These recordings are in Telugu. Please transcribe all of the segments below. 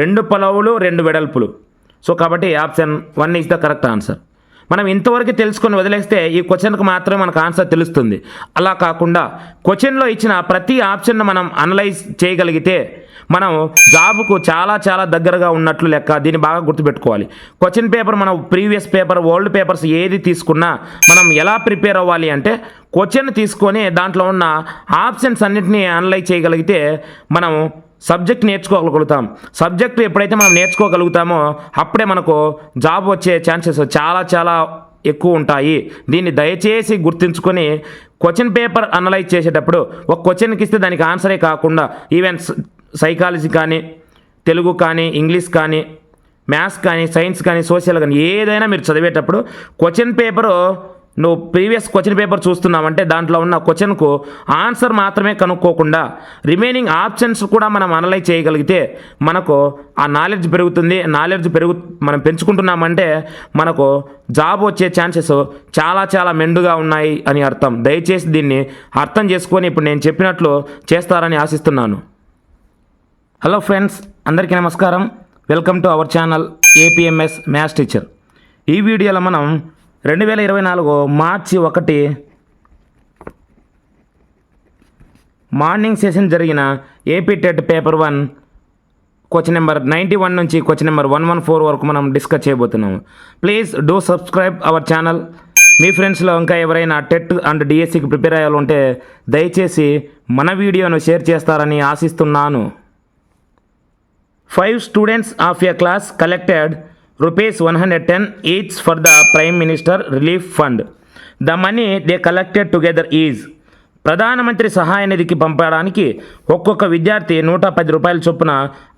రెండు పొలవులు రెండు వెడల్పులు. సో కాబట్టి option one is the correct answer మనం ఇంతవరకు తెలుసుకొని వదిలేస్తే ఈ క్వశ్చన్కి మాత్రమే మనకు ఆన్సర్ తెలుస్తుంది. అలా కాకుండా క్వశ్చన్లో ఇచ్చిన ప్రతి ఆప్షన్ను మనం అనలైజ్ చేయగలిగితే మనం జాబ్కు చాలా చాలా దగ్గరగా ఉన్నట్లు లెక్క దీన్ని బాగా గుర్తుపెట్టుకోవాలి. క్వశ్చన్ పేపర్ మనం ప్రీవియస్ పేపర్ ఓల్డ్ పేపర్స్ ఏది తీసుకున్నా మనం ఎలా ప్రిపేర్ అవ్వాలి అంటే క్వశ్చన్ తీసుకొని దాంట్లో ఉన్న ఆప్షన్స్ అన్నింటినీ అనలైజ్ చేయగలిగితే మనం సబ్జెక్ట్ నేర్చుకోగలుగుతాం. సబ్జెక్ట్ ఎప్పుడైతే మనం నేర్చుకోగలుగుతామో అప్పుడే మనకు జాబ్ వచ్చే ఛాన్సెస్ చాలా చాలా ఎక్కువ ఉంటాయి. దీన్ని దయచేసి గుర్తుంచుకొని క్వశ్చన్ పేపర్ అనలైజ్ చేసేటప్పుడు ఒక క్వశ్చన్కి ఇస్తే దానికి ఆన్సరే కాకుండా ఈవెన్ సైకాలజీ కానీ తెలుగు కానీ ఇంగ్లీష్ కానీ మ్యాథ్స్ కానీ సైన్స్ కానీ సోషల్ కానీ ఏదైనా మీరు చదివేటప్పుడు క్వశ్చన్ పేపరు నువ్వు ప్రీవియస్ క్వశ్చన్ పేపర్ చూస్తున్నావంటే దాంట్లో ఉన్న క్వశ్చన్కు ఆన్సర్ మాత్రమే కనుక్కోకుండా రిమైనింగ్ ఆప్షన్స్ కూడా మనం అనలైజ్ చేయగలిగితే మనకు ఆ నాలెడ్జ్ పెరుగుతుంది. నాలెడ్జ్ పెరుగు మనం పెంచుకుంటున్నామంటే మనకు జాబ్ వచ్చే ఛాన్సెస్ చాలా చాలా మెండుగా ఉన్నాయి అని అర్థం. దయచేసి దీన్ని అర్థం చేసుకొని ఇప్పుడు నేను చెప్పినట్లు చేస్తారని ఆశిస్తున్నాను. హలో ఫ్రెండ్స్ అందరికీ నమస్కారం. Welcome to our channel APMS maths teacher. ఈ వీడియోలో మనం రెండు వేల ఇరవై నాలుగు మార్చి ఒకటి మార్నింగ్ సెషన్ జరిగిన AP TET paper one question number ninety one నుంచి question number one one four వరకు మనం డిస్కస్ చేయబోతున్నాము please do subscribe our channel. మీ ఫ్రెండ్స్లో ఇంకా ఎవరైనా టెట్ అండ్ డిఎస్సికి ప్రిపేర్ అయ్యాలంటే దయచేసి మన వీడియోను షేర్ చేస్తారని ఆశిస్తున్నాను. Five students of a class collected rupees 110 each for the Prime Minister Relief Fund. The money they collected together is ప్రధానమంత్రి సహాయ నిధికి పంపడానికి ఒక్కొక్క విద్యార్థి నూట పది రూపాయల చొప్పున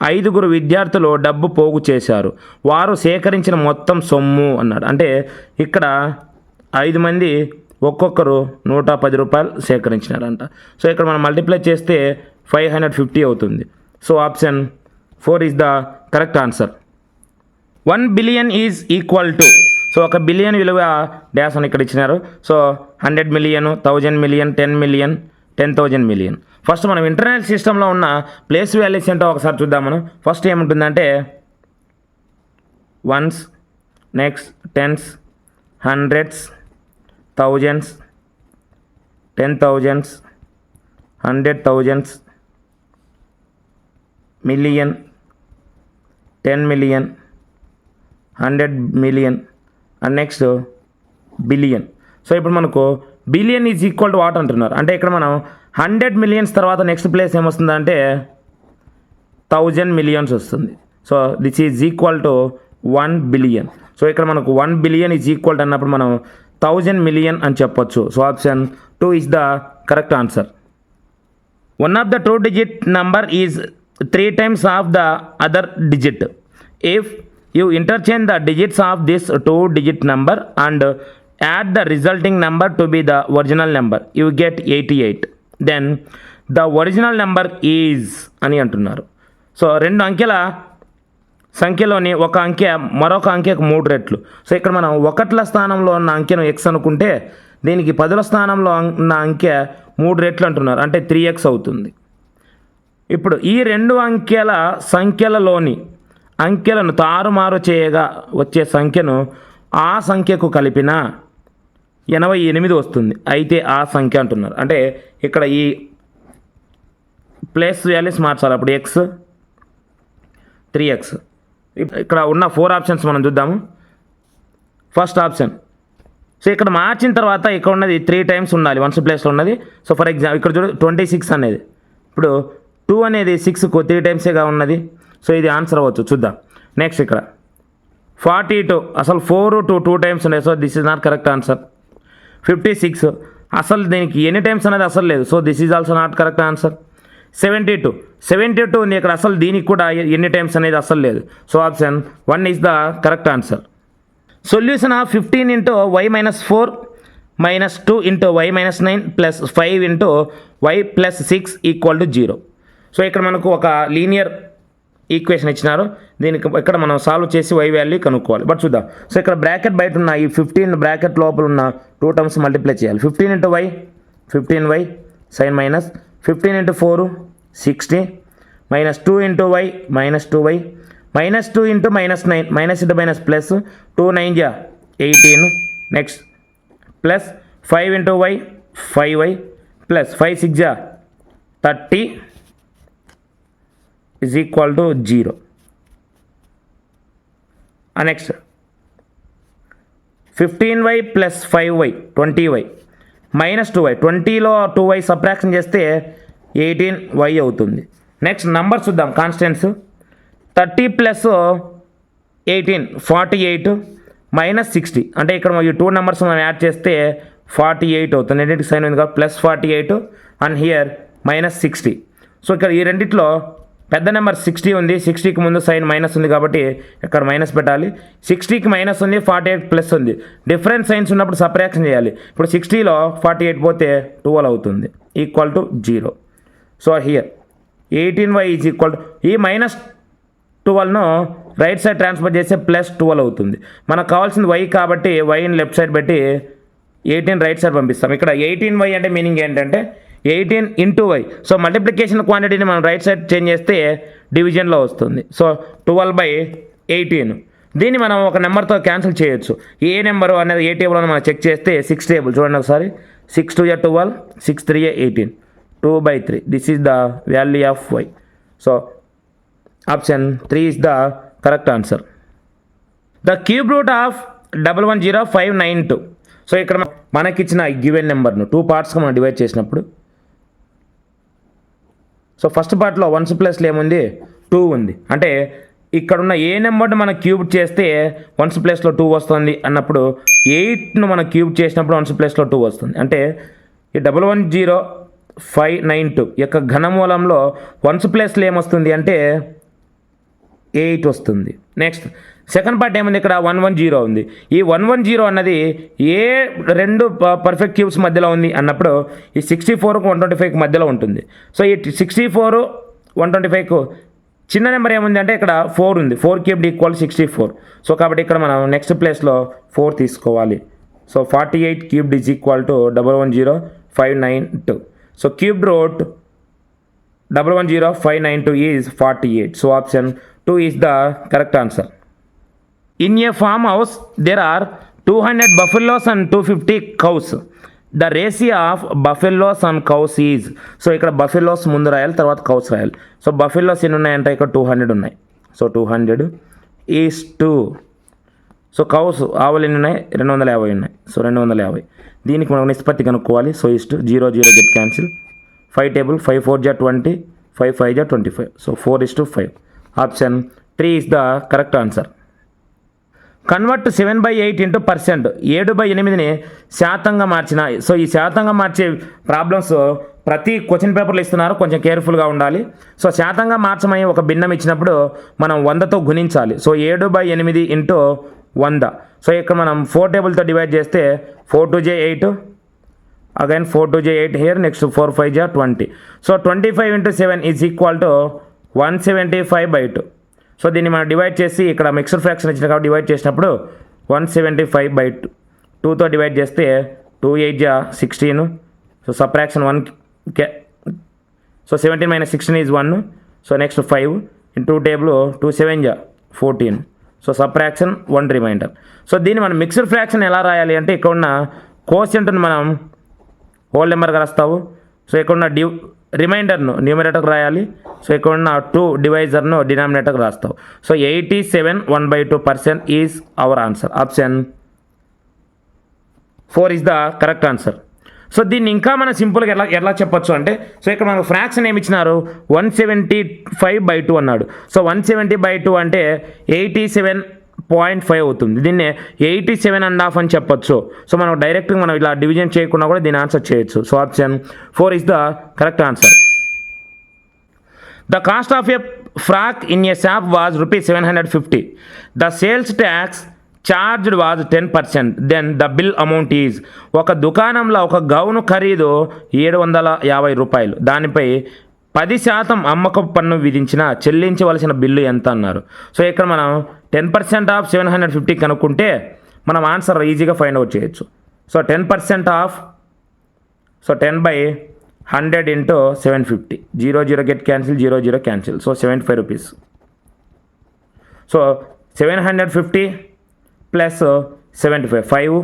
ఐదుగురు విద్యార్థులు డబ్బు పోగు చేశారు. వారు సేకరించిన మొత్తం సొమ్ము అన్నాడు అంటే ఇక్కడ ఐదు మంది ఒక్కొక్కరు నూట పది రూపాయలు సేకరించినారంట. సో ఇక్కడ మనం మల్టిప్లై చేస్తే ఫైవ్ హండ్రెడ్ ఫిఫ్టీ అవుతుంది. So option four is the correct answer one billion is equal to. So ఒక బిలియన్ విలువ డ్యాష్ అని ఇక్కడ ఇచ్చినారు. So hundred million thousand million ten million ten thousand million. First మనం ఇంటర్నల్ సిస్టంలో ఉన్న ప్లేస్ వాల్యూస్ ఏంటో ఒకసారి చూద్దాం మనం. ఫస్ట్ ఏముంటుందంటే ones next tens hundreds thousands ten thousands hundred thousands million ten million hundred million and next billion. So ఇప్పుడు మనకు billion is equal to what అంటున్నారు? అంటే ఇక్కడ మనం హండ్రెడ్ మిలియన్స్ తర్వాత నెక్స్ట్ ప్లేస్ ఏమొస్తుందంటే థౌజండ్ మిలియన్స్ వస్తుంది. So this is equal to one billion. So ఇక్కడ మనకు one billion is equal to అన్నప్పుడు మనం థౌజండ్ మిలియన్ అని చెప్పొచ్చు. So option two is the correct answer. One of the two digit number is three times of the other digit. If you interchange the digits of this two digit number and add the resulting number to be the original number you get eighty eight then the original number is అని అంటున్నారు. సో రెండు అంకెల సంఖ్యలోని ఒక అంకె మరొక అంకె మూడు రెట్లు. సో ఇక్కడ మనం ఒకట్ల స్థానంలో ఉన్న అంకెను ఎక్స్ అనుకుంటే దీనికి పదుల స్థానంలో ఉన్న అంకె మూడు రెట్లు అంటున్నారు. అంటే త్రీ ఎక్స్ అవుతుంది. ఇప్పుడు ఈ రెండు అంకెల సంఖ్యలలోని అంకెలను తారుమారు చేయగా వచ్చే సంఖ్యను ఆ సంఖ్యకు కలిపిన ఎనభై ఎనిమిది వస్తుంది. అయితే ఆ సంఖ్య అంటున్నారు. అంటే ఇక్కడ ఈ ప్లేస్ వాల్యూస్ మార్చాలి. అప్పుడు ఎక్స్ త్రీ ఎక్స్ ఇక్కడ ఉన్న ఫోర్ ఆప్షన్స్ మనం చూద్దాము. First option. సో ఇక్కడ మార్చిన తర్వాత ఇక్కడ ఉన్నది త్రీ టైమ్స్ ఉండాలి. వన్స్ ప్లేస్లో ఉన్నది. సో ఫర్ ఎగ్జాంపుల్ ఇక్కడ చూడు ట్వంటీ సిక్స్ అనేది. ఇప్పుడు టూ అనేది సిక్స్కు త్రీ టైమ్సేగా ఉన్నది? సో ఇది ఆన్సర్ అవ్వచ్చు. చూద్దాం. నెక్స్ట్ ఇక్కడ. Forty two. అసలు ఫోర్ టూ టూ టైమ్స్ ఉన్నాయి. So this is not correct answer fifty six. అసలు దీనికి ఎన్ని టైమ్స్ అనేది అసలు లేదు. So this is also not correct answer seventy two. Seventy two ఉంది. ఇక్కడ అసలు దీనికి కూడా ఎన్ని టైమ్స్ అనేది అసలు లేదు. So option one is the correct answer solution of fifteen into y minus four minus two into y minus nine plus five into y plus six equal to zero so ఇక్కడ మనకు ఒక లీనియర్ ఈక్వేషన్ ఇచ్చినారు. దీనికి ఇక్కడ మనం సాల్వ్ చేసి వై వాల్యూ కనుక్కోవాలి. బట్ చూద్దాం. సో ఇక్కడ బ్రాకెట్ బయట ఉన్న ఈ ఫిఫ్టీన్ బ్రాకెట్ లోపల ఉన్న టూ టర్మ్స్ మల్టిప్లై చేయాలి. Fifteen into y fifteen y sign minus fifteen into four sixty minus two into y minus two y minus two into minus nine minus into minus plus two nine జా eighteen next plus five into y five y plus five six జా thirty equal to zero next fifteen y plus five y twenty y minus two y ట్వంటీలో టూ వై సబ్ట్రాక్షన్ చేస్తే ఎయిటీన్ వై అవుతుంది. నెక్స్ట్ నంబర్ చూద్దాం. Constants thirty plus eighteen forty eight minus sixty అంటే ఇక్కడ ఈ టూ నెంబర్స్ మనం యాడ్ చేస్తే ఫార్టీ ఎయిట్ అవుతుంది. రెండింటికి సైన్ ఉంది కాబట్టి plus forty eight and here minus sixty so ఇక్కడ ఈ రెండిట్లో పెద్ద నెంబర్ సిక్స్టీ ఉంది. సిక్స్టీకి ముందు సైన్ మైనస్ ఉంది కాబట్టి ఇక్కడ మైనస్ పెట్టాలి? సిక్స్టీకి మైనస్ ఉంది ఫార్టీ ఎయిట్ ప్లస్ ఉంది. డిఫరెంట్ సైన్స్ ఉన్నప్పుడు సపరేషన్ చేయాలి. ఇప్పుడు సిక్స్టీలో ఫార్టీ ఎయిట్ పోతే ట్వెల్వ్ అవుతుంది. Equal to zero. So here. Eighteen y is equal to ఈ మైనస్ ట్వెల్వ్ను రైట్ సైడ్ ట్రాన్స్ఫర్ చేస్తే ప్లస్ ట్వెల్వ్ అవుతుంది. మనకు కావాల్సింది వై కాబట్టి వైని లెఫ్ట్ సైడ్ పెట్టి ఎయిటీన్ రైట్ సైడ్ పంపిస్తాం. ఇక్కడ ఎయిటీన్ వై అంటే మీనింగ్ ఏంటంటే eighteen into y. So multiplication క్వాంటిటీని మనం రైట్ సైడ్ చేంజ్ చేస్తే డివిజన్లో వస్తుంది. So twelve by eighteen. దీన్ని మనం ఒక నెంబర్తో క్యాన్సిల్ చేయొచ్చు. ఏ నెంబరు అనేది ఏ టేబుల్ అని మనం చెక్ చేస్తే సిక్స్ టేబుల్. చూడండి ఒకసారి. Six two yeah twelve six three eighteen. Two by three. This is the value of y so option three is the correct answer the cube root of double one zero five nine two so ఇక్కడ మనకిచ్చిన గివెన్ నెంబర్ను టూ పార్ట్స్గా మనం డివైడ్ చేసినప్పుడు సో ఫస్ట్ పార్ట్లో వన్స్ ప్లస్లో ఏముంది? టూ ఉంది. అంటే ఇక్కడున్న ఏ నెంబర్ని మనం క్యూబ్ చేస్తే వన్స్ ప్లేస్లో టూ వస్తుంది అన్నప్పుడు ఎయిట్ను మనం క్యూబ్ చేసినప్పుడు వన్స్ ప్లేస్లో టూ వస్తుంది. అంటే ఈ double one zero five nine two యొక్క ఘనమూలంలో వన్స్ ప్లేస్లో ఏమొస్తుంది అంటే ఎయిట్ వస్తుంది. నెక్స్ట్ సెకండ్ పార్ట్ ఏముంది ఇక్కడ? వన్ వన్ జీరో ఉంది. ఈ వన్ వన్ జీరో అన్నది ఏ రెండు పర్ఫెక్ట్ క్యూబ్స్ మధ్యలో ఉంది అన్నప్పుడు ఈ సిక్స్టీ ఫోర్కు వన్ ట్వంటీ ఫైవ్కి మధ్యలో ఉంటుంది. సో ఈ సిక్స్టీ ఫోర్ వన్ ట్వంటీ ఫైవ్కు చిన్న నెంబర్ ఏముంది అంటే ఇక్కడ ఫోర్ ఉంది. Four cubed equal sixty four so కాబట్టి ఇక్కడ మనం నెక్స్ట్ ప్లేస్లో ఫోర్ తీసుకోవాలి. So forty eight cubed is equal to double one zero five nine two so cubed root double one zero five nine two is forty eight so option two is the correct answer in a farm house there are two hundred buffaloes and two fifty cows the ratio of buffaloes and cows is so ఇక్కడ బఫెల్లోస్ ముందు రాయాలి తర్వాత కౌస్ రాయాలి. సో బఫెల్లోస్ ఎన్ని ఉన్నాయంటే? ఇక్కడ టూ హండ్రెడ్ ఉన్నాయి. So two hundred is two so cows ఆవులు ఎన్ని ఉన్నాయి? రెండు వందల యాభై ఉన్నాయి. సో రెండు వందల యాభై. దీనికి మనం నిష్పత్తి కనుక్కోవాలి. సో ఇస్ట్ zero zero get cancel five table five four జా ట్వంటీ ఫైవ్ ఫైవ్ జా twenty five so four is to five option three is the correct answer convert seven by eight into percent. ఏడు బై ఎనిమిదిని శాతంగా మార్చిన. సో ఈ శాతంగా మార్చే ప్రాబ్లమ్స్ ప్రతి క్వశ్చన్ పేపర్లో ఇస్తున్నారు. కొంచెం కేర్ఫుల్గా ఉండాలి. సో శాతంగా మార్చమని ఒక భిన్నం ఇచ్చినప్పుడు మనం వందతో గుణించాలి. సో ఏడు బై ఎనిమిది ఇంటూ వంద. సో ఇక్కడ మనం ఫోర్ టేబుల్తో డివైడ్ చేస్తే ఫోర్ టూ జే eight. Again four two J eight here next four five జా twenty so twenty five into seven is equal to one seventy five by two so దీన్ని మనం డివైడ్ చేసి ఇక్కడ మిక్సర్ ఫ్రాక్షన్ ఇచ్చిన కాబట్టి డివైడ్ చేసినప్పుడు one seventy five by two టూతో డివైడ్ చేస్తే టూ ఎయిట్ జా sixteen so subtraction one K so seventeen minus sixteen is one so next five in two table two seven జా fourteen so subtraction one remainder so దీన్ని మనం మిక్సర్ ఫ్రాక్షన్ ఎలా రాయాలి అంటే ఇక్కడ ఉన్న కోసెంట్ని మనం హోల్ నెంబర్గా రాస్తావు. సో ఇక్కడ ఉన్న డ్యూ రిమైండర్ను న్యూమరేటర్కి రాయాలి. సో ఇక్కడ ఉన్న టూ డివైజర్ను డినామినేటర్కి రాస్తావు. So eighty seven one by two percent is our answer. Option four is the correct answer. So దీన్ని ఇంకా మనం సింపుల్గా ఎలా ఎలా చెప్పొచ్చు అంటే సో ఇక్కడ మనకు ఫ్రాక్షన్ ఏమి ఇచ్చినారు? One seventy five by two అన్నాడు. So one seventy by two అంటే ఎయిటీ సెవెన్ పాయింట్ ఫైవ్ అవుతుంది. దీన్ని ఎయిటీ సెవెన్ అండ్ హాఫ్ అని చెప్పొచ్చు. సో మనం డైరెక్ట్గా మనం ఇలా డివిజన్ చేయకుండా కూడా దీని ఆన్సర్ చేయొచ్చు. So option four is the correct answer. The cost of a frock in a shop was rupees seven hundred fifty. The sales tax charged was ten percent. Then the bill amount is ఒక దుకాణంలో ఒక గౌను ఖరీదు ఏడు వందల యాభై రూపాయలు. దానిపై పది శాతం అమ్మకపు పన్ను విధించిన చెల్లించవలసిన బిల్లు ఎంత అన్నారు. సో ఇక్కడ మనం ten percent of seven hundred fifty కనుక్కుంటే మనం ఆన్సర్ ఈజీగా ఫైండ్ అవుట్ చేయొచ్చు. So ten percent of so ten by hundred into seven fifty zero zero get cancel zero zero cancel so seventy five rupees so seven hundred fifty plus seventy five five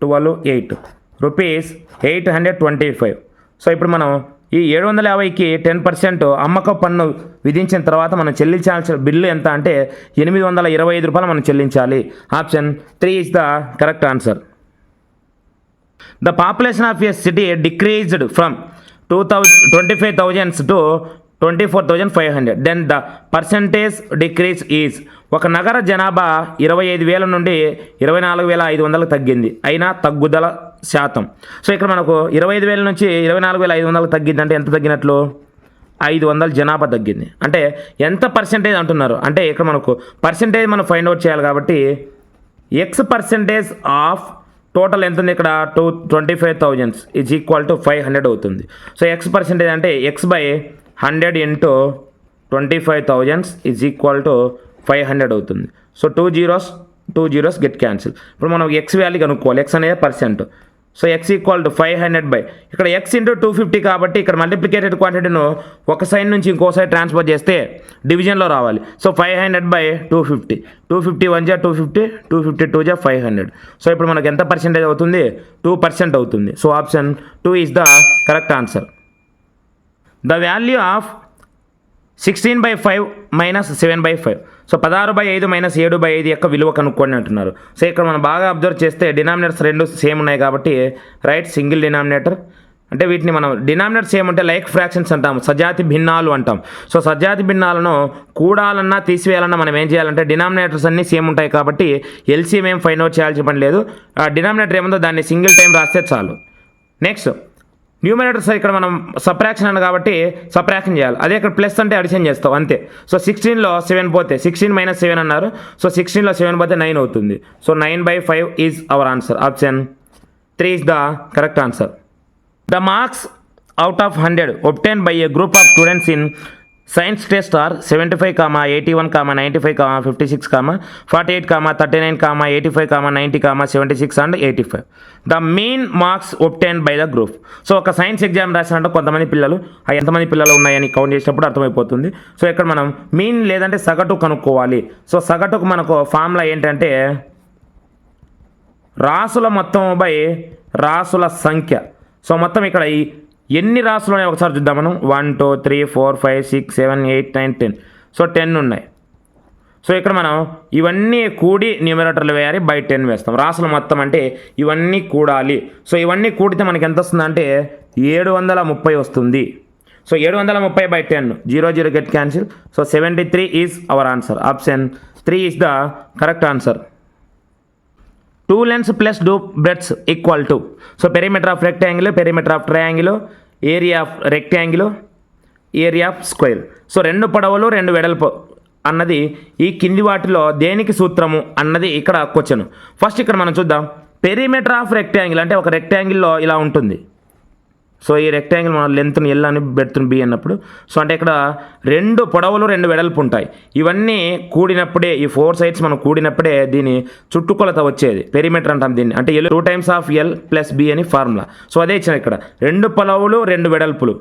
twelve eight rupees eight hundred twenty five so ఇప్పుడు మనం ఈ ఏడు వందల యాభైకి టెన్ పర్సెంట్ అమ్మక పన్ను విధించిన తర్వాత మనం చెల్లించాల్సిన బిల్లు ఎంత అంటే ఎనిమిది వందల ఇరవై ఐదు రూపాయలు మనం చెల్లించాలి. Option three is the correct answer. The population of a city decreased from two thousand twenty five thousands to twenty four thousand five hundred. Then the percentage decrease is ఒక నగర జనాభా ఇరవై ఐదు వేల నుండి ఇరవై నాలుగు వేల ఐదు వందలకు తగ్గింది. అయినా తగ్గుదల శాతం. సో ఇక్కడ మనకు ఇరవై ఐదు వేల నుంచి ఇరవై నాలుగు వేల ఐదు వందలకు తగ్గింది అంటే ఎంత తగ్గినట్లు? ఐదు వందల జనాభా తగ్గింది. అంటే ఎంత పర్సెంటేజ్ అంటున్నారు? అంటే ఇక్కడ మనకు పర్సెంటేజ్ మనం ఫైండ్ అవుట్ చేయాలి కాబట్టి ఎక్స్ పర్సెంటేజ్ ఆఫ్ టోటల్ ఎంత ఉంది ఇక్కడ? Two twenty five thousands is equal to five hundred అవుతుంది. సో ఎక్స్ పర్సెంటేజ్ అంటే x by hundred into twenty five thousands is equal to five hundred అవుతుంది. So two zeros two zeros get cancel ఇప్పుడు మనం ఎక్స్ వాల్యూ కనుక్కోవాలి. ఎక్స్ అనేది percent so x equal to five hundred by ఇక్కడ ఎక్స్ ఇంటూ టూ ఫిఫ్టీ కాబట్టి ఇక్కడ మల్టిప్లికేటెడ్ క్వాంటిటీను ఒక సైడ్ నుంచి ఇంకో సైడ్ ట్రాన్స్ఫర్ చేస్తే డివిజన్లో రావాలి. So five hundred by two fifty two fifty one జా two fifty two fifty two జా ఫైవ్ హండ్రెడ్ సో ఇప్పుడు మనకు ఎంత పర్సెంటేజ్ అవుతుంది? టూ పర్సెంట్ అవుతుంది. So option two is the correct answer the value of sixteen by five minus seven by five. So పదహారు బై ఐదు మైనస్ ఏడు బై ఐదు యొక్క విలువ కనుక్కోండి అంటున్నారు. సో ఇక్కడ మనం బాగా అబ్జర్వ్ చేస్తే డినామినేటర్స్ రెండు సేమ్ ఉన్నాయి కాబట్టి రైట్ సింగిల్ డినామినేటర్ అంటే వీటిని మనం డినామినేటర్ సేమ్ అంటే లైక్ ఫ్రాక్షన్స్ అంటాం సజాతి భిన్నాలు అంటాం. సో సజాతి భిన్నాలను కూడాలన్నా తీసివేయాలన్నా మనం ఏం చేయాలంటే డినామినేటర్స్ అన్నీ సేమ్ ఉంటాయి కాబట్టి ఎల్సీఎం ఏం ఫైండ్ అవుట్ చేయాల్సిన పని లేదు. ఆ డినామినేటర్ ఏముందో దాన్ని సింగిల్ టైం రాస్తే చాలు. నెక్స్ట్ న్యూమినేటర్స్ ఇక్కడ మనం సప్రాక్షన్ అన్న కాబట్టి సప్రాక్షన్ చేయాలి. అదే ఇక్కడ ప్లస్ అంటే అడిషన్ చేస్తాం అంతే. సో సిక్స్టీన్లో సెవెన్ పోతే సిక్స్టీన్ మైనస్ సెవెన్ అన్నారు. సో సిక్స్టీన్లో సెవెన్ పోతే నైన్ అవుతుంది. So nine by five is our answer option three is the correct answer the marks out of hundred obtained by a group of students in science test are seventy five comma eighty one comma ninety five comma fifty six comma forty eight comma thirty nine comma eighty five comma ninety comma seventy six and eighty five. The mean marks obtained by the group so ఒక సైన్స్ ఎగ్జామ్ రాసినట్టు కొంతమంది పిల్లలు ఆ ఎంతమంది పిల్లలు ఉన్నాయని కౌంట్ చేసినప్పుడు అర్థమైపోతుంది. సో ఇక్కడ మనం మీన్ లేదంటే సగటు కనుక్కోవాలి. సో సగటుకు మనకు ఫార్ములా ఏంటంటే రాసుల మొత్తం బై రాసుల సంఖ్య. సో మొత్తం ఇక్కడ ఈ ఎన్ని రాసులు ఉన్నాయి ఒకసారి చూద్దాం మనం? One two three four five six seven eight nine ten so ten ఉన్నాయి. సో ఇక్కడ మనం ఇవన్నీ కూడి న్యూమరేటర్లు వేయాలి బై టెన్ వేస్తాం. రాసులు మొత్తం అంటే ఇవన్నీ కూడాలి. సో ఇవన్నీ కూడితే మనకి ఎంత వస్తుందంటే ఏడు వందల ముప్పై వస్తుంది. సో ఏడు వందల ముప్పై by ten zero zero get cancel so seventy three is our answer option three is the correct answer two lengths plus two breadths equal to. So perimeter of rectangle perimeter of triangle area of rectangle area of square so రెండు పొడవులు రెండు వెడల్పు అన్నది ఈ కింది వాటిలో దేనికి సూత్రము అన్నది ఇక్కడ క్వశ్చన్ ఫస్ట్ ఇక్కడ మనం చూద్దాం. పెరిమీటర్ ఆఫ్ రెక్టాంగిల్ అంటే ఒక రెక్టాంగిల్లో ఇలా ఉంటుంది. సో ఈ రెక్టాంగిల్ మన లెంత్ని ఎల్ అని బెడ్త్ని బి అన్నప్పుడు సో అంటే ఇక్కడ రెండు పొడవులు రెండు వెడల్పు ఉంటాయి. ఇవన్నీ కూడినప్పుడే ఈ ఫోర్ సైడ్స్ మనం కూడినప్పుడే దీని చుట్టుకొలత వచ్చేది. పెరిమీటర్ అంటాం దీన్ని. అంటే l two times of l plus b అని ఫార్ములా సో అదే ఇచ్చిన ఇక్కడ. రెండు పొడవులు రెండు వెడల్పులు.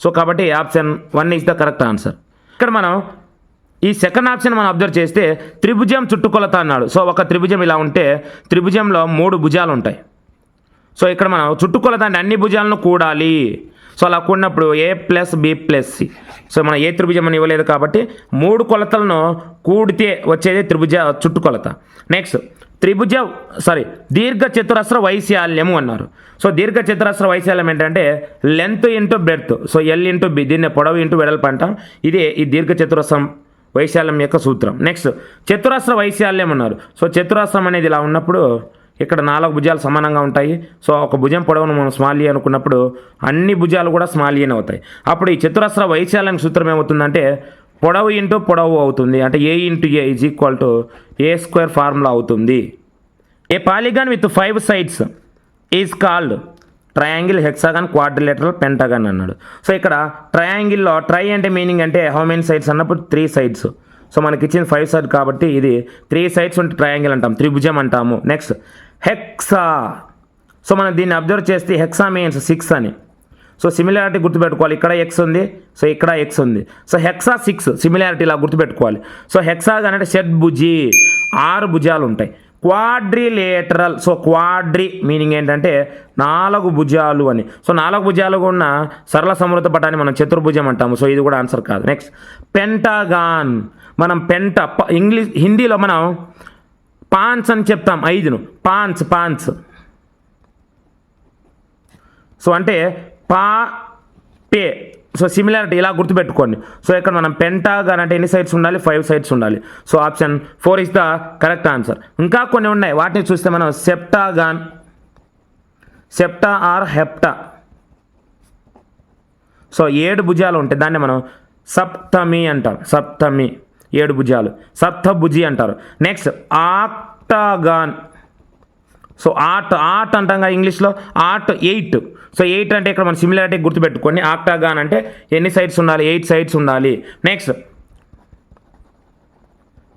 సో కాబట్టి option one is the correct answer ఇక్కడ మనం ఈ సెకండ్ ఆప్షన్ మనం అబ్జర్వ్ చేస్తే త్రిభుజం చుట్టుకొలత అన్నాడు. సో ఒక త్రిభుజం ఇలా ఉంటే త్రిభుజంలో మూడు భుజాలు ఉంటాయి. సో ఇక్కడ మనం చుట్టుకొలత అంటే అన్ని భుజాలను కూడాలి. సో అలా కూడినప్పుడు a plus b plus c so మనం ఏ త్రిభుజం అని ఇవ్వలేదు కాబట్టి మూడు కొలతలను కూడితే వచ్చేది త్రిభుజ చుట్టుకొలత. నెక్స్ట్ త్రిభుజ సారీ దీర్ఘ చతురస్ర వైశాల్యము అన్నారు. సో దీర్ఘ చతురస్ర వైశాల్యం ఏంటంటే length into breadth so l into b దీన్ని పొడవు ఇంటూ వెడల్పు అంటాం. ఇది ఈ దీర్ఘ చతురస్రం వైశాల్యం యొక్క సూత్రం. నెక్స్ట్ చతురస్ర వైశాల్యం అన్నారు. సో చతురస్రం అనేది ఇలా ఉన్నప్పుడు ఇక్కడ నాలుగు భుజాలు సమానంగా ఉంటాయి. సో ఒక భుజం పొడవును మనం స్మాల్ అనుకున్నప్పుడు అన్ని భుజాలు కూడా స్మాల్ ఈన్ అవుతాయి. అప్పుడు ఈ చతురస్ర వైశాల్యం సూత్రం ఏమవుతుందంటే పొడవు ఇంటూ పొడవు అవుతుంది. అంటే a into a is equal to a square formula అవుతుంది. A polygon with five sides is called triangle hexagon quadrilateral pentagon అన్నాడు. సో ఇక్కడ ట్రయాంగిల్లో ట్రై అంటే మీనింగ్ అంటే హౌ మెనీ సైడ్స్ అన్నప్పుడు త్రీ సైడ్స్ సో మనకి ఇచ్చింది ఫైవ్ సైడ్ కాబట్టి ఇది త్రీ సైడ్స్ ఉంటే ట్రయాంగిల్ అంటాం త్రిభుజం అంటాము. Next hexa. సో మనం దీన్ని అబ్జర్వ్ చేస్తే హెక్సా మీన్స్ సిక్స్ అని. సో సిమిలారిటీ గుర్తుపెట్టుకోవాలి. ఇక్కడ ఎక్స్ ఉంది సో ఇక్కడ ఎక్స్ ఉంది. సో హెక్సా సిక్స్ సిమిలారిటీ ఇలా గుర్తుపెట్టుకోవాలి. సో హెక్సాజ్ అంటే షెడ్ భుజి ఆరు భుజాలు ఉంటాయి. క్వాడ్రిలేటరల్ సో క్వాడ్రి మీనింగ్ ఏంటంటే నాలుగు భుజాలు అని. సో నాలుగు భుజాలు ఉన్న సరళ సమృద్ధ పటాన్ని మనం చతుర్భుజం అంటాము. సో ఇది కూడా ఆన్సర్ కాదు. నెక్స్ట్ పెంటాగాన్ మనం పెంట ప- ఇంగ్లీష్ హిందీలో మనం పాన్స్ అని చెప్తాం ఐదును. Pans pans. సో అంటే పా పే. సో సిమిలారిటీ ఇలా గుర్తుపెట్టుకోండి. సో ఇక్కడ మనం పెంటాగాన్ అంటే ఎన్ని సైడ్స్ ఉండాలి? ఫైవ్ సైడ్స్ ఉండాలి. So option four is the correct answer ఇంకా కొన్ని ఉన్నాయి. వాటిని చూస్తే మనం septagon septa or hepta. So ఏడు భుజాలు ఉంటాయి దాన్ని మనం సప్తమి అంటాం. సప్తమి. ఏడు భుజాలు. సప్తభుజి అంటారు. Next octagon. సో ఆర్ట్ ఆర్ట్ అంటాం కదా ఇంగ్లీష్లో ఆర్ట్ ఎయిట్. సో ఎయిట్ అంటే ఇక్కడ మనం సిమిలారిటీ గుర్తుపెట్టుకోండి. ఆక్టాగాన్ అంటే ఎన్ని సైడ్స్ ఉండాలి? ఎయిట్ సైడ్స్ ఉండాలి. నెక్స్ట్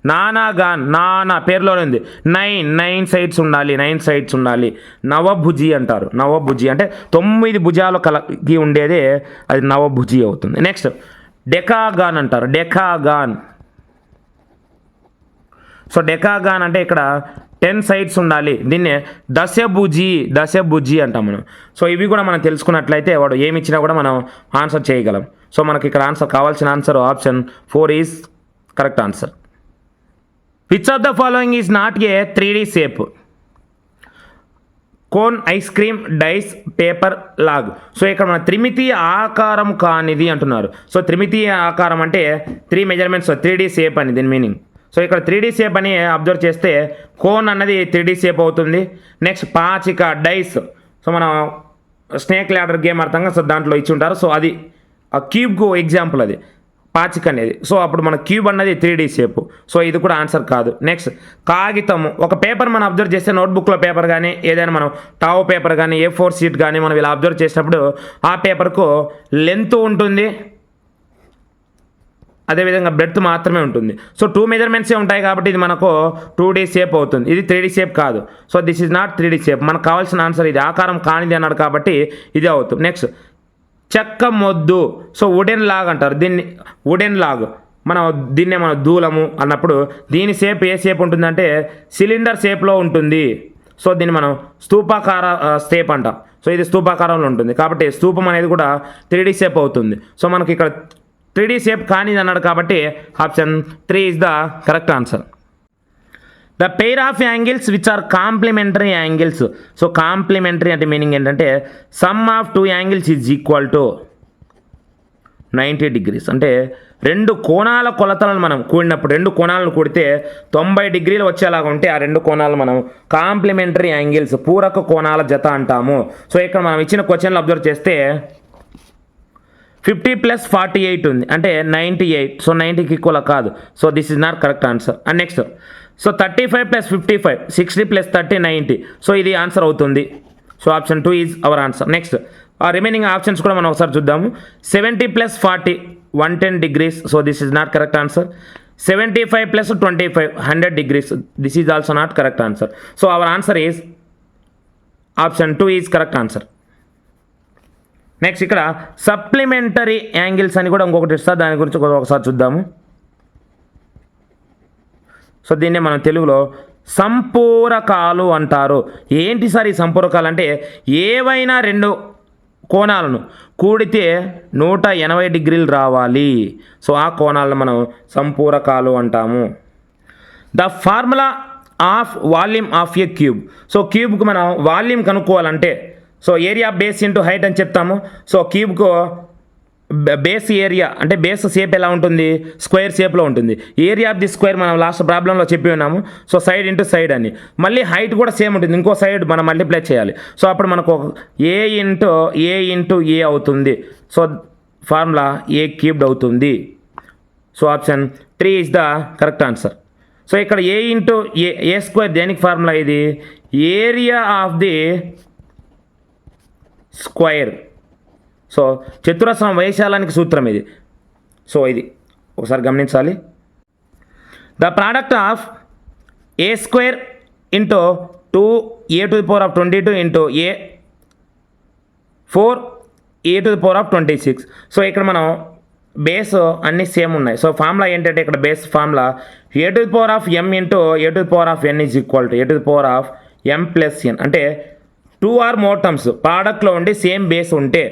నానాగాన్ నానా పేరులోనే ఉంది. నైన్ నైన్ సైడ్స్ ఉండాలి. నైన్ సైడ్స్ ఉండాలి. నవభుజి అంటారు. నవభుజి అంటే తొమ్మిది భుజాలు కలిగి ఉండేదే అది నవభుజి అవుతుంది. నెక్స్ట్ డెకాగాన్ అంటారు. డెకాగాన్. సో డెకాగాన్ అంటే ఇక్కడ టెన్ సైడ్స్ ఉండాలి. దీన్నే దశభుజి దశభుజి అంటాం మనం. సో ఇవి కూడా మనం తెలుసుకున్నట్లయితే వాడు ఏమి ఇచ్చినా కూడా మనం ఆన్సర్ చేయగలం. సో మనకి ఇక్కడ ఆన్సర్ కావాల్సిన answer option four is correct answer. Which of the following is not a three D shape? Cone ice cream dice paper log. So ఇక్కడ మన త్రిమితి ఆకారం కానిది అంటున్నారు. సో త్రిమితి ఆకారం అంటే three measurements three D shape అని దీని మీనింగ్. సో ఇక్కడ త్రీ డీ షేప్ అని అబ్జర్వ్ చేస్తే కోన్ అన్నది త్రీ డీ షేప్ అవుతుంది. నెక్స్ట్ పాచిక డైస్ సో మనం స్నేక్ ల్యాడర్ గేమ్ అర్థంగా సో దాంట్లో ఇచ్చి ఉంటారు. సో అది ఆ క్యూబ్కు ఎగ్జాంపుల్ అది. పాచిక అనేది. సో అప్పుడు మన క్యూబ్ అన్నది త్రీ డీ షేప్ సో ఇది కూడా ఆన్సర్ కాదు. నెక్స్ట్ కాగితము. ఒక పేపర్ మనం అబ్జర్వ్ చేస్తే నోట్బుక్లో పేపర్ కానీ ఏదైనా మనం టావ్ పేపర్ కానీ ఏ ఫోర్ షీట్ కానీ మనం ఇలా అబ్జర్వ్ చేసినప్పుడు ఆ పేపర్కు లెంత్ ఉంటుంది. అదేవిధంగా బ్రెడ్త్ మాత్రమే ఉంటుంది. సో టూ మెజర్మెంట్సే ఉంటాయి కాబట్టి ఇది మనకు టూ డీ షేప్ అవుతుంది. ఇది త్రీ డీ షేప్ కాదు. So this is not three D shape. మనకు కావాల్సిన ఆన్సర్ ఇది. ఆకారం కానిది అన్నాడు కాబట్టి ఇది అవుతుంది. నెక్స్ట్ చెక్క మొద్దు. సో వుడెన్ లాగ్ అంటారు. దీన్ని వుడెన్ లాగ్. మనం దీన్నే మనం దూలము అన్నప్పుడు దీని షేప్ ఏ షేప్ ఉంటుందంటే సిలిండర్ షేప్లో ఉంటుంది. సో దీన్ని మనం స్తూపాకార షేప్ అంటాం. సో ఇది స్తూపాకారంలో ఉంటుంది. కాబట్టి స్తూపం అనేది కూడా త్రీ డీ షేప్ అవుతుంది. సో మనకి ఇక్కడ త్రీ డీ షేప్ కానిది అన్నాడు కాబట్టి option three is the correct answer. The pair of angles which are complementary angles. So complementary అంటే మీనింగ్ ఏంటంటే sum of two angles is equal to ninety degrees. అంటే రెండు కోణాల కొలతలను మనం కూడినప్పుడు రెండు కోణాలను కూడితే తొంభై డిగ్రీలు వచ్చేలాగా ఉంటే ఆ రెండు కోణాలు మనం కాంప్లిమెంటరీ యాంగిల్స్ పూరక కోణాల జత అంటాము. సో ఇక్కడ మనం ఇచ్చిన క్వశ్చన్లు అబ్జర్వ్ చేస్తే ఫిఫ్టీ ప్లస్ ఫార్టీ ఎయిట్ ఉంది. అంటే నైంటీ ఎయిట్. సో నైంటీకి ఈక్వల్ కాదు. So this is not correct answer and next so thirty five plus fifty five sixty plus thirty ninety so ఇది ఆన్సర్ అవుతుంది. So option two is our answer next ఆ రిమైనింగ్ ఆప్షన్స్ కూడా మనం ఒకసారి చూద్దాము. Seventy plus forty one ten degrees so this is not correct answer seventy five plus twenty five hundred degrees this is also not correct answer so our answer is option two is correct answer next ఇక్కడ సప్లిమెంటరీ యాంగిల్స్ అని కూడా ఇంకొకటి ఇస్తా దాని గురించి ఒకసారి చూద్దాము. సో దీన్నే మనం తెలుగులో సంపూరకాలు అంటారు. ఏంటి సార్ ఈ సంపూరకాలు అంటే ఏవైనా రెండు కోణాలను కూడితే నూట ఎనభై డిగ్రీలు రావాలి. సో ఆ కోణాలను మనం సంపూరకాలు అంటాము. The formula of volume of a cube so క్యూబ్కి మనం volume కనుక్కోవాలంటే so area base into height అని చెప్తాము. సో క్యూబ్కు బేస్ ఏరియా అంటే బేస్ షేప్ ఎలా ఉంటుంది? స్క్వేర్ షేప్లో ఉంటుంది. ఏరియా ఆఫ్ ది స్క్వేర్ మనం లాస్ట్ ప్రాబ్లంలో చెప్పి ఉన్నాము. సో సైడ్ ఇంటూ సైడ్ అని. మళ్ళీ హైట్ కూడా సేమ్ ఉంటుంది. ఇంకో సైడ్ మనం మల్టిప్లై చేయాలి. సో అప్పుడు మనకు ఏ ఇంటూ ఏ ఇంటూ ఏ అవుతుంది. సో ఫార్ములా ఏ క్యూబ్డ్ అవుతుంది. So option three is the correct answer so ఇక్కడ a into a a square దేనికి ఫార్ములా ఇది? Area of the square. So చతురస్రం వైశాలానికి సూత్రం ఇది. సో ఇది. ఒకసారి గమనించాలి. The product of a square into two a to the power of twenty two into a four a to the power of twenty six. So ఇక్కడ మనం బేస్ అన్నీ సేమ్ ఉన్నాయి. సో ఫార్ములా ఏంటంటే ఇక్కడ base formula A to the power of M into A to the power of N is equal to A to the power of M plus N. అంటే టూ ఆర్ మోర్ టర్మ్స్ ప్రోడక్ట్లో ఉండి సేమ్ బేస్ ఉంటే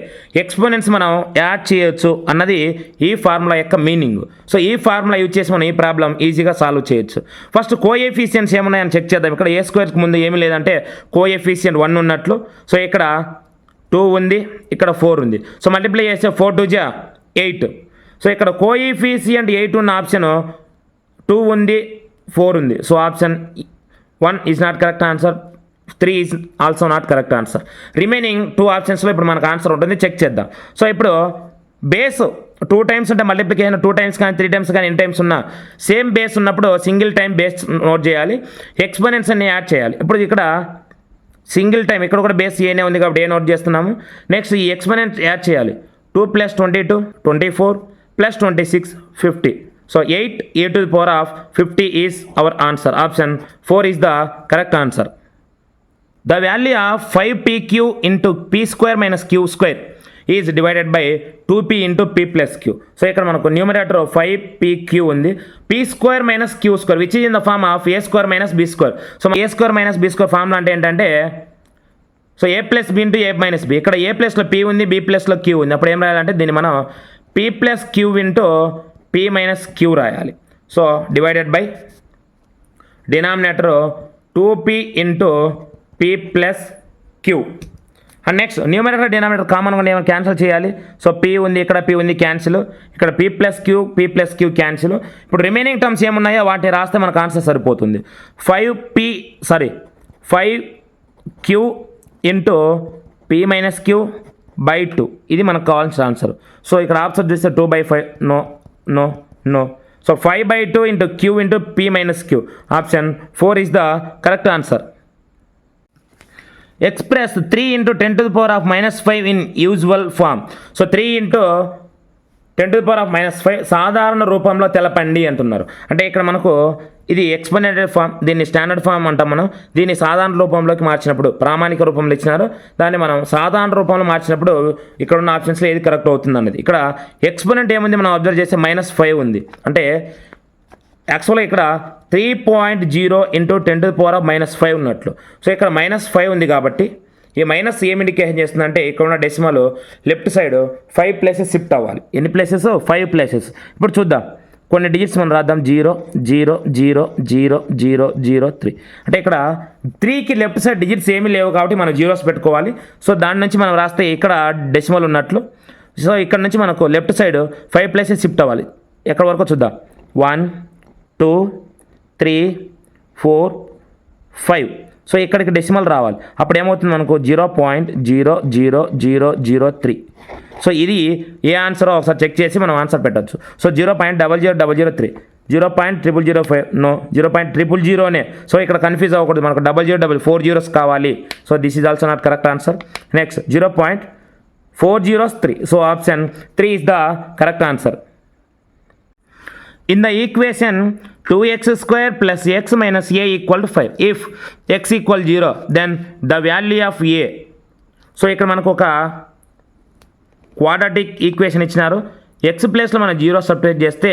ఎక్స్పోనెంట్స్ మనం యాడ్ చేయొచ్చు అన్నది ఈ ఫార్ములా యొక్క మీనింగ్ సో ఈ ఫార్ములా యూజ్ చేసి మనం ఈ ప్రాబ్లం ఈజీగా సాల్వ్ చేయొచ్చు. ఫస్ట్ కోఎఫిషియన్స్ ఏమున్నాయని చెక్ చేద్దాం. ఇక్కడ ఏ స్క్వేర్కి ముందు ఏమి లేదంటే కోఎఫిషియంట్ వన్ ఉన్నట్లు. సో ఇక్కడ టూ ఉంది ఇక్కడ ఫోర్ ఉంది. సో మల్టిప్లై చేస్తే ఫోర్ టూ జా ఎయిట్ సో ఇక్కడ కోఎఫిషియంట్ ఎయిట్ ఉన్న ఆప్షన్ టూ ఉంది ఫోర్ ఉంది. So option one is not correct answer three is also not correct answer remaining two ఆప్షన్స్లో ఇప్పుడు మనకు ఆన్సర్ ఉంటుంది. చెక్ చేద్దాం. సో ఇప్పుడు బేస్ టూ టైమ్స్ ఉంటే మల్టిప్లికేషన్ టూ టైమ్స్ కానీ త్రీ టైమ్స్ కానీ ఎన్ని టైమ్స్ ఉన్న సేమ్ బేస్ ఉన్నప్పుడు సింగిల్ టైం బేస్ నోట్ చేయాలి. ఎక్స్పోనెంట్స్ అన్ని యాడ్ చేయాలి. ఇప్పుడు ఇక్కడ సింగిల్ టైం ఇక్కడ కూడా బేస్ ఏనే ఉంది కాబట్టి ఏ నోట్ చేస్తున్నాము. నెక్స్ట్ ఈ ఎక్స్పోనెంట్ యాడ్ చేయాలి. Two plus twenty two twenty four plus twenty six fifty so eight a to the power of fifty is our answer option four is the correct answer the value of five p q into p square minus q square is divided by two p into p plus q so ఇక్కడ మనకు న్యూమరేటర్ ఫైవ్ పీ క్యూ ఉంది. P square minus q square which is in the form of a square minus b square so a square minus b square formula అంటే ఏంటంటే so a plus b into a minus b ఇక్కడ ఏ ప్లస్లో పీ ఉంది బి ప్లస్లో క్యూ ఉంది. అప్పుడు ఏం రాయాలంటే దీన్ని మనం p plus q into p minus q రాయాలి. So divided by denominator two p into p plus q and next numerator denominator కామన్గా ఏమైనా క్యాన్సిల్ చేయాలి? సో పీ ఉంది ఇక్కడ పీ ఉంది క్యాన్సిల్ ఇక్కడ p plus q p plus q cancel ఇప్పుడు రిమైనింగ్ టర్మ్స్ ఏమున్నాయో వాటిని రాస్తే మనకు ఆన్సర్ సరిపోతుంది. Five p sorry five q into p minus q by two ఇది మనకు కావాల్సిన ఆన్సర్ సో ఇక్కడ ఆప్షన్ చూస్తే two by five no no no so five by two into q into p minus q option four is the correct answer express three into ten to the power of minus five in usual form. So three into ten to the power of minus five సాధారణ రూపంలో తెలపండి అంటున్నారు. అంటే ఇక్కడ మనకు ఇది ఎక్స్పెనెటెడ్ ఫామ్ దీన్ని స్టాండర్డ్ ఫామ్ అంటాం మనం. దీన్ని సాధారణ రూపంలోకి మార్చినప్పుడు ప్రామాణిక రూపంలో ఇచ్చినారు. దాన్ని మనం సాధారణ రూపంలో మార్చినప్పుడు ఇక్కడ ఉన్న ఆప్షన్స్లో ఏది కరెక్ట్ అవుతుంది అన్నది. ఇక్కడ ఎక్స్పెనెంట్ ఏముంది? మనం అబ్జర్వ్ చేస్తే మైనస్ ఫైవ్ ఉంది. అంటే యాక్చువల్గా ఇక్కడ three point zero into ten to power of minus five ఉన్నట్లు. సో ఇక్కడ మైనస్ ఫైవ్ ఉంది కాబట్టి ఈ మైనస్ ఏం ఇండికేషన్ చేస్తుందంటే ఇక్కడ ఉన్న decimal left side five places shift అవ్వాలి. ఎన్ని ప్లేసెస్ ఫైవ్ ప్లేసెస్ ఇప్పుడు చూద్దాం. కొన్ని డిజిట్స్ మనం రాద్దాం. Zero zero zero zero zero zero three అంటే ఇక్కడ త్రీకి లెఫ్ట్ సైడ్ డిజిట్స్ ఏమీ లేవు కాబట్టి మనం జీరోస్ పెట్టుకోవాలి. సో దాని నుంచి మనం రాస్తే ఇక్కడ డెసిమల్ ఉన్నట్లు. సో ఇక్కడ నుంచి మనకు left side five places shift అవ్వాలి. ఎక్కడ వరకు చూద్దాం? One two three four five. So ఇక్కడికి డెసిమల్ రావాలి. అప్పుడు ఏమవుతుంది మనకు? Zero point zero zero zero zero three. So ఇది ఏ ఆన్సరో? ఒకసారి చెక్ చేసి మనం ఆన్సర్ పెట్టచ్చు. So zero point double zero double zero three. Zero point triple zero five. No zero point triple జీరోనే. So ఇక్కడ కన్ఫ్యూజ్ అవ్వకూడదు. మనకు double zero double four zeros కావాలి. So this is also not correct answer. Next zero point four zeros three. So option three is the correct answer. In the equation 2x square plus x minus a equal to 5. If x equal 0, then the value of a. So ఇక్కడ మనకు ఒక క్వాడ్రాటిక్ ఈక్వేషన్ ఇచ్చినారు ఎక్స్ ప్లేస్లో మనం జీరో సబ్ట్రేట్ చేస్తే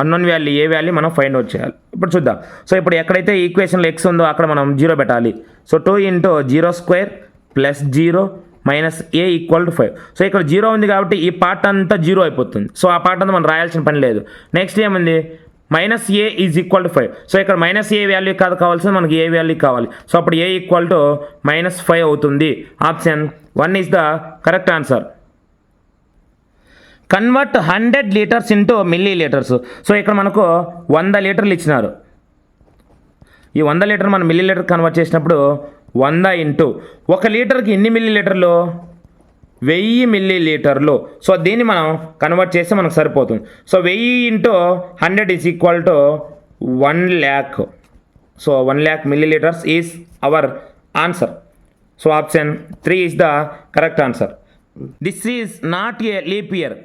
అన్నోన్ వాల్యూ ఏ వాల్యూ మనం ఫైండ్ అవుట్ చేయాలి ఇప్పుడు చూద్దాం సో ఇప్పుడు ఎక్కడైతే ఈక్వేషన్లో ఎక్స్ ఉందో అక్కడ మనం జీరో పెట్టాలి so two into zero square plus zero minus a equal to five. So ఇక్కడ జీరో ఉంది కాబట్టి ఈ పార్ట్ అంతా జీరో అయిపోతుంది. సో ఆ పార్ట్ అంతా మనం రాయాల్సిన పని లేదు. నెక్స్ట్ ఏముంది? Minus a is equal to five. So ఇక్కడ మైనస్ ఏ వాల్యూ కాదు కావాల్సింది మనకి ఏ వాల్యూ కావాలి. సో అప్పుడు a equal to minus five అవుతుంది? Option one is the correct answer. Convert hundred litres into millilitres. So ఇక్కడ మనకు వంద లీటర్లు ఇచ్చినారు. ఈ వంద లీటర్ మనం మిల్లీ లీటర్ కన్వర్ట్ చేసినప్పుడు వంద ఇంటూ ఒక లీటర్కి ఎన్ని మిల్లీ లీటర్లు వెయ్యి మిల్లీ లీటర్లు సో దీన్ని మనం కన్వర్ట్ చేస్తే మనకు సరిపోతుంది. సో వెయ్యి into hundred is equal to one lakh so one lakh millilitres is our answer so option three is the correct answer this is not a leap year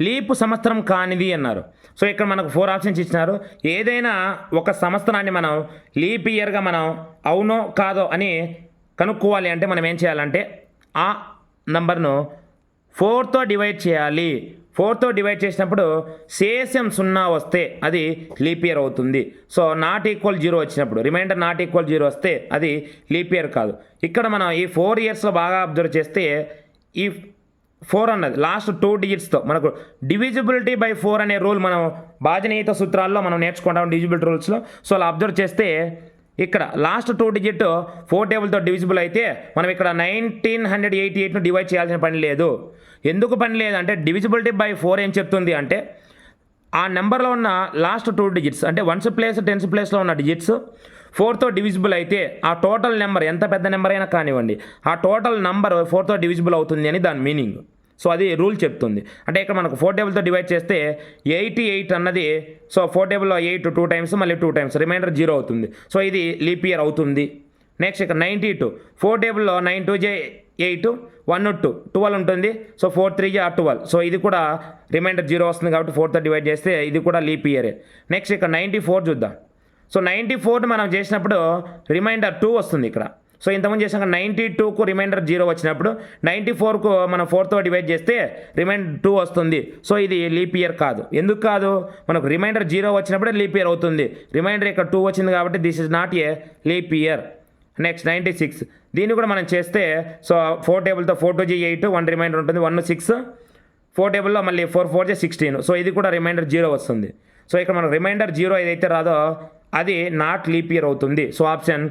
leap సంవత్సరం కానిది అన్నారు. సో ఇక్కడ మనకు ఫోర్ ఆప్షన్స్ ఇచ్చినారు. ఏదైనా ఒక సంవత్సరాన్ని మనం లీప్ ఇయర్గా మనం అవునో కాదో అని కనుక్కోవాలి అంటే మనం ఏం చేయాలంటే ఆ నంబర్ను ఫోర్తో డివైడ్ చేయాలి. ఫోర్తో డివైడ్ చేసినప్పుడు శేషం సున్నా వస్తే అది లీప్ ఇయర్ అవుతుంది. సో నాట్ ఈక్వల్ జీరో వచ్చినప్పుడు రిమైండర్ నాట్ ఈక్వల్ జీరో వస్తే అది లీప్ ఇయర్ కాదు. ఇక్కడ మనం ఈ ఫోర్ ఇయర్స్లో బాగా అబ్జర్వ్ చేస్తే ఈ ఫోర్ అన్నది. లాస్ట్ టూ డిజిట్స్తో మనకు డివిజిబిలిటీ బై ఫోర్ అనే రూల్ మనం బాజనీయత సూత్రాల్లో మనం నేర్చుకుంటాం డివిజిబిలిటీ రూల్స్లో సో అలా అబ్జర్వ్ చేస్తే ఇక్కడ లాస్ట్ టూ డిజిట్ ఫోర్ టేబుల్తో డివిజిబుల్ అయితే మనం ఇక్కడ నైన్టీన్ హండ్రెడ్ ఎయిటీ ఎయిట్ను డివైడ్ చేయాల్సిన పని లేదు. ఎందుకు పని లేదు అంటే డివిజిబిలిటీ బై ఫోర్ ఏం చెప్తుంది అంటే ఆ నెంబర్లో ఉన్న లాస్ట్ టూ డిజిట్స్ అంటే వన్స్ ప్లేస్ టెన్స్ ప్లేస్లో ఉన్న డిజిట్స్ ఫోర్తో డివిజిబుల్ అయితే ఆ టోటల్ నెంబర్ ఎంత పెద్ద నెంబర్ అయినా కానివ్వండి ఆ టోటల్ నెంబర్ ఫోర్తో డివిజిబుల్ అవుతుంది అని దాని మీనింగ్. సో అది రూల్ చెప్తుంది. అంటే ఇక్కడ మనకు ఫోర్ టేబుల్తో డివైడ్ చేస్తే ఎయిటీ ఎయిట్ అన్నది సో ఫోర్ టేబుల్లో ఎయిట్ టూ టైమ్స్ మళ్ళీ టూ టైమ్స్ రిమైండర్ జీరో అవుతుంది. సో ఇది లీప్ ఇయర్ అవుతుంది. నెక్స్ట్ ఇక్కడ నైంటీ టూ ఫోర్ టేబుల్లో నైన్ టూ జే ఎయిట్ వన్ టూ ట్వెల్వ్ ఉంటుంది. సో ఫోర్ త్రీ జే ట్వెల్వ్. సో ఇది కూడా రిమైండర్ జీరో వస్తుంది కాబట్టి ఫోర్తో డివైడ్ చేస్తే ఇది కూడా లీప్ ఇయరే. నెక్స్ట్ ఇక్కడ నైంటీ ఫోర్ చూద్దాం. సో నైంటీ ఫోర్ మనం చేసినప్పుడు రిమైండర్ టూ వస్తుంది ఇక్కడ. సో ఇంతకుముందు చేసాక నైంటీ టూకు రిమైండర్ జీరో వచ్చినప్పుడు నైంటీ ఫోర్కు మనం ఫోర్తో డివైడ్ చేస్తే రిమైండర్ టూ వస్తుంది. సో ఇది లీప్ ఇయర్ కాదు. ఎందుకు కాదు? మనకు రిమైండర్ జీరో వచ్చినప్పుడే లీప్ ఇయర్ అవుతుంది. రిమైండర్ ఇక్కడ టూ వచ్చింది కాబట్టి this is not a leap year next ninety six దీన్ని కూడా మనం చేస్తే సో ఫోర్ టేబుల్తో ఫోర్ టూ జీ ఎయిట్ వన్ రిమైండర్ ఉంటుంది వన్ సిక్స్ ఫోర్ టేబుల్లో మళ్ళీ ఫోర్ ఫోర్ జీ సిక్స్టీన్ సో ఇది కూడా రిమైండర్ జీరో వస్తుంది. సో ఇక్కడ మనకు రిమైండర్ జీరో ఏదైతే రాదో అది నాట్ లీప్ ఇయర్ అవుతుంది. So option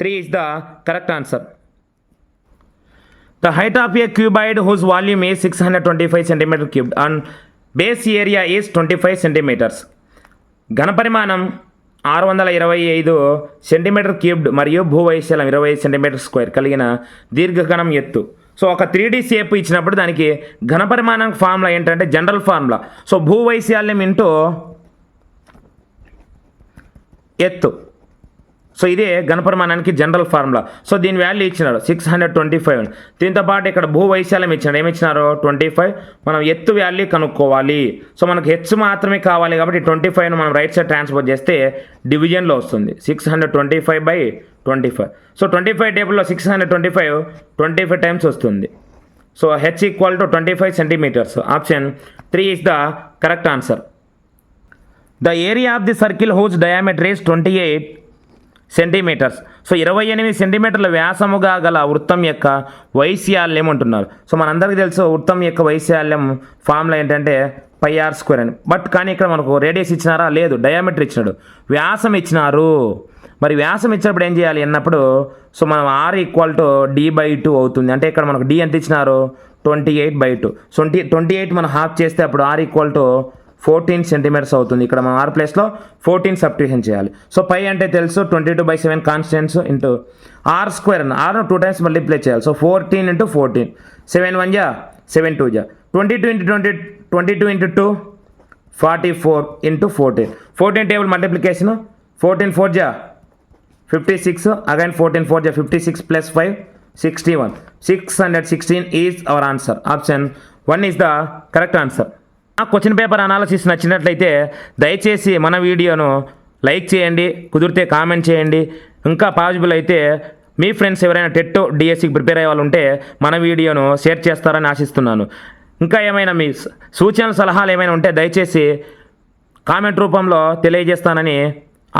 three is the correct answer the height of a cuboid whose volume a six hundred twenty five centimetre cube and base area is twenty five centimetres ఘనపరిమాణం ఆరు వందల ఇరవై ఐదు సెంటీమీటర్ క్యూబ్డ్ మరియు భూవైశాలం ఇరవై సెంటీమీటర్ స్క్వేర్ కలిగిన దీర్ఘకణం ఎత్తు. సో ఒక త్రీ డీ షేప్ ఇచ్చినప్పుడు దానికి ఘనపరిమాణం ఫార్ములా ఏంటంటే జనరల్ ఫార్ములా సో భూవైశాల్యం ఇంటూ ఎత్తు. సో ఇదే ఘనపరిమాణానికి జనరల్ ఫార్ములా సో దీని వాల్యూ ఇచ్చినారు సిక్స్ హండ్రెడ్ ట్వంటీ ఫైవ్ దీంతో పాటు ఇక్కడ భూ వైశాల్యం ఇచ్చినారు ఏమి ఇచ్చినారు ట్వంటీ ఫైవ్ మనం ఎత్తు వాల్యూ కనుక్కోవాలి. సో మనకు హెచ్ మాత్రమే కావాలి కాబట్టి ట్వంటీ ఫైవ్ను మనం రైట్ సైడ్ ట్రాన్స్ఫర్ చేస్తే డివిజన్లో వస్తుంది. Six hundred twenty five by twenty five so twenty five టేబుల్లో six hundred twenty five twenty five times వస్తుంది. So h equal to twenty five centimetres option three is the correct answer the area of the circle whose diameter is twenty eight centimetres so ఇరవై ఎనిమిది సెంటీమీటర్ల వ్యాసముగా గల వృత్తం యొక్క వైశాల్యం అంటున్నారు. సో మనందరికీ తెలుసు వృత్తం యొక్క వైశాల్యం ఫార్ములా ఏంటంటే పై ఆర్ స్క్వేర్ అని. బట్ కానీ ఇక్కడ మనకు రేడియస్ ఇచ్చినారా? లేదు. డయామీటర్ ఇచ్చినాడు. వ్యాసం ఇచ్చినారు. మరి వ్యాసం ఇచ్చినప్పుడు ఏం చేయాలి అన్నప్పుడు? సో మనం r equal to d by two అవుతుంది. అంటే ఇక్కడ మనకు డి ఎంత ఇచ్చినారు? Twenty eight by two twenty twenty eight మనం హాఫ్ చేస్తే అప్పుడు r equal to fourteen centimetres అవుతుంది. ఇక్కడ మనం ఆర్ ప్లేస్లో ఫోర్టీన్ సబ్స్టిట్యూషన్ చేయాలి. సో పై అంటే తెలుసు twenty two by seven constants into r square అని ఆర్ టూ టైమ్స్ మల్టిప్లై చేయాలి. So fourteen into fourteen seven one జా? సెవెన్ టూ జా? Twenty two into twenty twenty two into two forty four into fourteen fourteen table multiplication fourteen four జా? Fifty six again fourteen four జా? Fifty six plus five sixty one six hundred sixteen is our answer option one is the correct answer ఆ క్వశ్చన్ పేపర్ అనాలసిస్ నచ్చినట్లయితే దయచేసి మన వీడియోను లైక్ చేయండి కుదిరితే కామెంట్ చేయండి. ఇంకా పాజిబుల్ అయితే మీ ఫ్రెండ్స్ ఎవరైనా టెట్ డిఎస్సికి ప్రిపేర్ అయ్యే వాళ్ళు ఉంటే మన వీడియోను షేర్ చేస్తారని ఆశిస్తున్నాను. ఇంకా ఏమైనా మీ సూచనలు సలహాలు ఏమైనా ఉంటే దయచేసి కామెంట్ రూపంలో తెలియజేస్తానని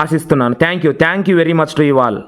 ఆశిస్తున్నాను. Thank you. Thank you very much to you all.